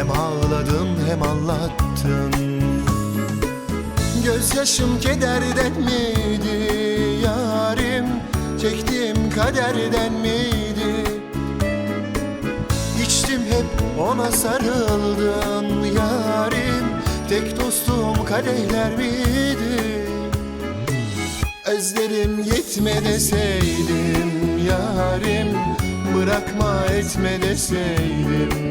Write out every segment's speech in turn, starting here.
Hem ağladım hem anlattım Gözyaşım kederden miydi yarim Çektiğim kaderden miydi? İçtim hep ona sarıldım. Yarim Tek dostum kadehler miydi? Özlerim gitme deseydim yarim Bırakma etme deseydim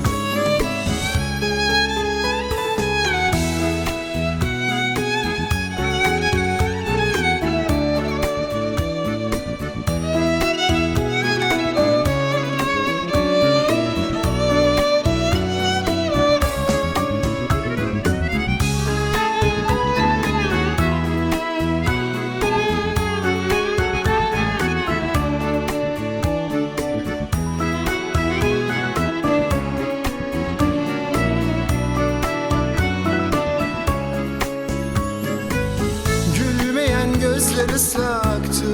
Gülmeyen gözler ıslaktı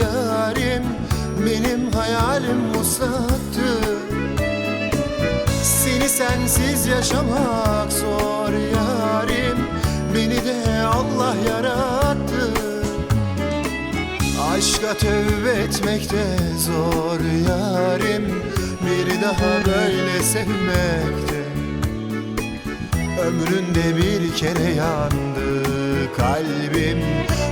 yarim Benim hayalim muslaktı Seni sensiz yaşamak zor yarim Beni de Allah yarattı. Aşka tövbe etmek de zor yarim Bir daha böyle sevmekte Ömründe bir kere yandı kalbim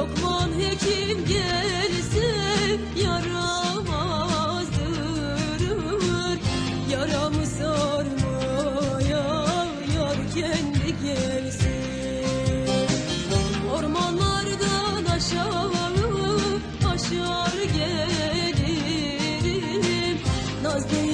Lokman hekim gelse yaramaz durur Yaramı sarmaya yar kendi gelse Ormanlardan aşağı aşar gelirim. Nazlı